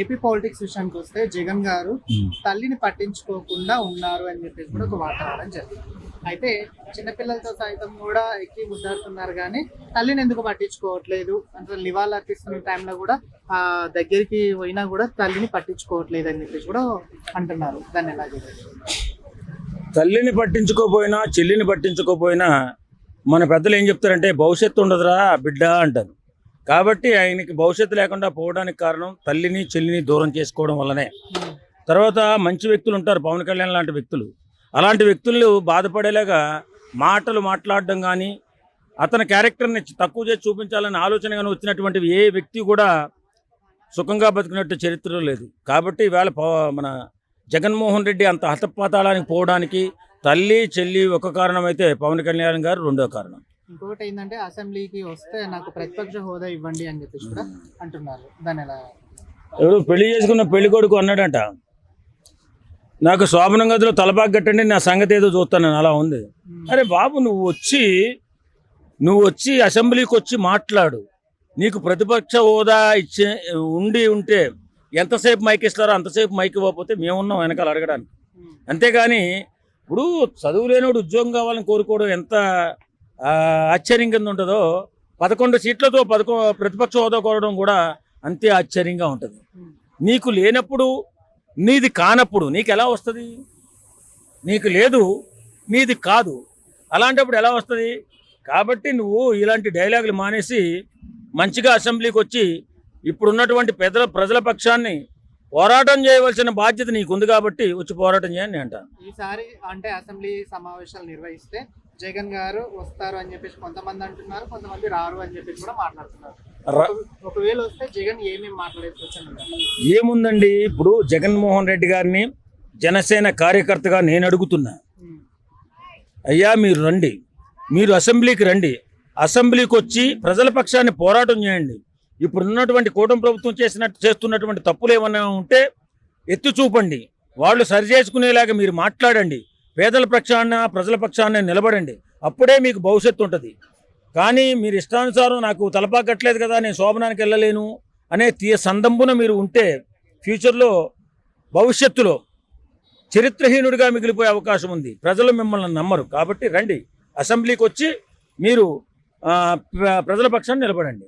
AP politics విషయానికి వస్తే జగన్ గారు తల్లిని పట్టించుకోకుండా ఉన్నారు అని చెప్పేసి కూడా ఒక రావడం జరిగింది. అయితే చిన్నపిల్లలతో సైతం కూడా ఎక్కి ముద్దాడుతున్నారు కానీ తల్లిని ఎందుకు పట్టించుకోవట్లేదు? అంటే నివాళులు అర్పిస్తున్న టైంలో కూడా ఆ దగ్గరికి పోయినా కూడా తల్లిని పట్టించుకోవట్లేదు అని చెప్పేసి కూడా అంటున్నారు. దాన్ని ఎలా తల్లిని పట్టించుకోపోయినా చెల్లిని పట్టించుకోపోయినా మన పెద్దలు ఏం చెప్తారంటే భవిష్యత్తు ఉండదురా బిడ్డ అంటారు. కాబట్టి ఆయనకి భవిష్యత్తు లేకుండా పోవడానికి కారణం తల్లిని చెల్లిని దూరం చేసుకోవడం వల్లనే. తర్వాత మంచి వ్యక్తులు ఉంటారు పవన్ కళ్యాణ్ లాంటి వ్యక్తులు. అలాంటి వ్యక్తులు బాధపడేలాగా మాటలు మాట్లాడడం కానీ అతని క్యారెక్టర్ని తక్కువ చేసి చూపించాలనే ఆలోచన కానీ వచ్చినటువంటి ఏ వ్యక్తి కూడా సుఖంగా బతికినట్టు చరిత్ర లేదు. కాబట్టి ఇవాళ మన జగన్మోహన్ రెడ్డి అంత హతపాతాళానికి పోవడానికి తల్లి చెల్లి ఒక కారణం అయితే పవన్ కళ్యాణ్ గారు రెండో కారణం. ఇంకొకటి ఏంటంటే అసెంబ్లీకి వస్తే నాకు ప్రతిపక్ష హోదా ఇవ్వండి అని చెప్పేసి కూడా అంటున్నారు. దాన్ని ఎలా ఎవరు పెళ్ళి చేసుకున్న పెళ్ళి కొడుకు అన్నాడంట. నాకు శోభన గదిలో తలపాకు కట్టండి నా సంగతి ఏదో చూస్తాను అలా ఉంది. అరే బాబు నువ్వు వచ్చి నువ్వు వచ్చి అసెంబ్లీకి వచ్చి మాట్లాడు. నీకు ప్రతిపక్ష హోదా ఇచ్చే ఉండి ఉంటే ఎంతసేపు మైక్ ఇస్తారో అంతసేపు మైక్ ఇవ్వకపోతే మేమున్నాం వెనకాల అడగడానికి. అంతేగాని ఇప్పుడు చదువు లేనివాడు ఉద్యోగం కావాలని కోరుకోవడం ఎంత ఆశ్చర్యం కింద ఉంటుందో పదకొండు సీట్లతో పదకొ ప్రతిపక్ష హోదా కోరడం కూడా అంతే ఆశ్చర్యంగా ఉంటుంది. నీకు లేనప్పుడు నీది కానప్పుడు నీకు ఎలా వస్తుంది? నీకు లేదు నీది కాదు. అలాంటప్పుడు ఎలా వస్తుంది? కాబట్టి నువ్వు ఇలాంటి డైలాగులు మానేసి మంచిగా అసెంబ్లీకి వచ్చి ఇప్పుడున్నటువంటి పెద్దల ప్రజల పక్షాన్ని పోరాటం చేయవలసిన బాధ్యత నీకుంది కాబట్టి వచ్చి పోరాటం చేయని అంటాను ఈసారి అంటే అసెంబ్లీ సమావేశాలు నిర్వహిస్తే జగన్ గారు వస్తారు అని చెప్పేసి కొంతమంది అంటున్నారు కొంతమంది రారు అని చెప్పేసి కూడా మాట్లాడుతున్నారు. ఒకవేళ వస్తే జగన్ ఏమేమి మాట్లాడేసి ఏముందండి? ఇప్పుడు జగన్మోహన్ రెడ్డి గారిని జనసేన కార్యకర్తగా నేను అడుగుతున్నా. అయ్యా మీరు రండి. మీరు అసెంబ్లీకి రండి. అసెంబ్లీకి వచ్చి ప్రజల పక్షాన్ని పోరాటం చేయండి. ఇప్పుడు ఉన్నటువంటి కూటమి ప్రభుత్వం చేసినట్టు చేస్తున్నటువంటి తప్పులు ఏమన్నా ఉంటే ఎత్తి చూపండి. వాళ్ళు సరి చేసుకునేలాగా మీరు మాట్లాడండి. పేదల పక్షాన ప్రజల పక్షాన నిలబడండి. అప్పుడే మీకు భవిష్యత్తు ఉంటుంది. కానీ మీరు ఇష్టానుసారం నాకు తలపా కట్టలేదు కదా నేను శోభనానికి వెళ్ళలేను అనే తీయ సందంబున మీరు ఉంటే ఫ్యూచర్లో భవిష్యత్తులో చరిత్రహీనుడిగా మిగిలిపోయే అవకాశం ఉంది. ప్రజలు మిమ్మల్ని నమ్మరు. కాబట్టి రండి. అసెంబ్లీకి వచ్చి మీరు ప్రజల పక్షాన్ని నిలబడండి.